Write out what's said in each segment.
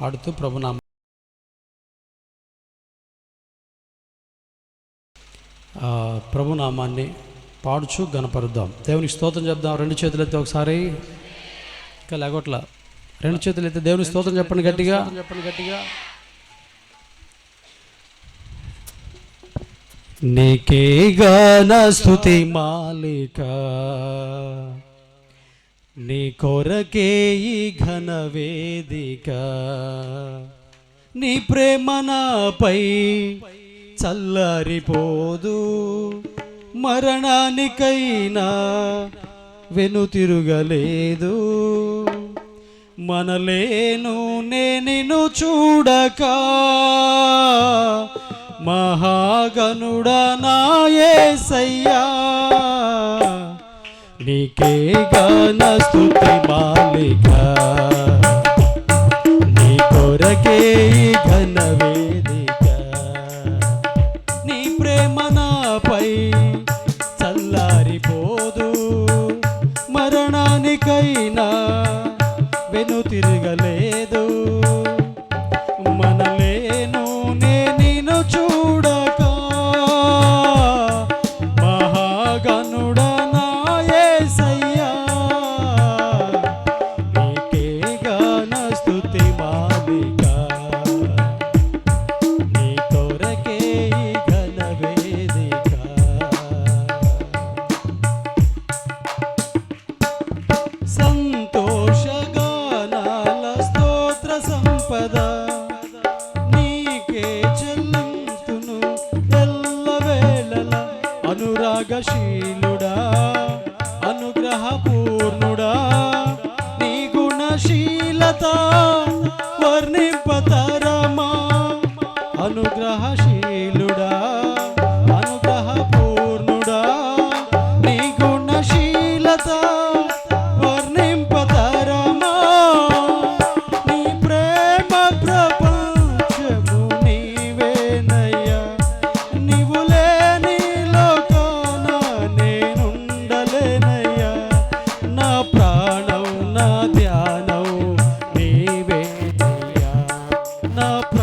పాడుతూ ప్రభునామ. ఆ, ప్రభునామాన్ని పాడుచు గణపరుద్దాం. దేవునికి స్తోత్రం చెప్దాం. రెండు చేతులు ఎత్తి ఒకసారి. ఇంకా లేగొట్ల. రెండు చేతులు ఎత్తి దేవునికి స్తోత్రం చెప్పండి గట్టిగా. చెప్పండి గట్టిగా. నీకే గాన స్థుతి మాలిక. నీ కొరకే ఈ ఘన వేదిక. నీ ప్రేమ నాపై చల్లారిపోదు. మరణానికైనా వెనుతిరుగలేదు మనలేను నేను చూడక. మహాగనుడనాయేసయ్యా నీకే గాన స్థుతి మాలిక. స్తోత్ర సంపద నీకే చెల్లింతును ఎల్లవేళల. అనురాగశీలుడా అనుగ్రహపూర్ణుడా నీ గుణశీలత వర్ణింపతరమా అనుగ్రహశీలుడా.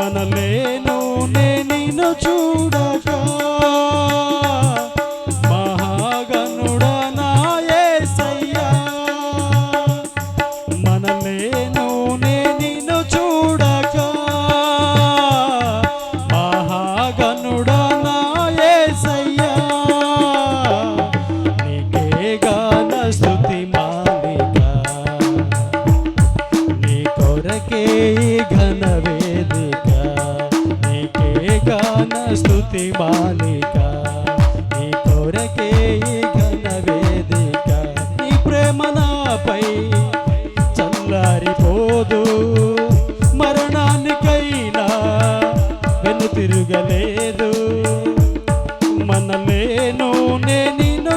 మనలేను నే నిన్ను చూడక. మహాగనుడనాయేసయ్యా మనలేను నే నిన్ను చూడక. మహాగనుడనాయేసయ్యా నీకే గాన స్తుతి మాలిక. నీ కొరకే ఈ స్థుతి బాలిక నీ కొరకే ఘన వేదిక నీ ప్రేమ నాపై చల్లారిపోదు. మరణానికైనా వెను తిరగలేదు. మనలేను నేను నిన్ను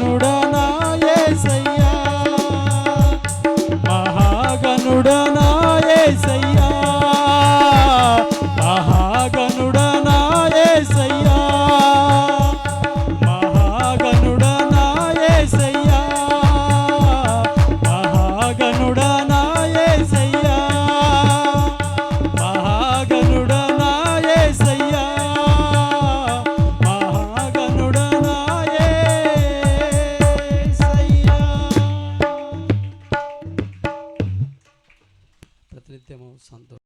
మహాగనుడనాయేసయ్యా ప్రతినిత్యము సంతో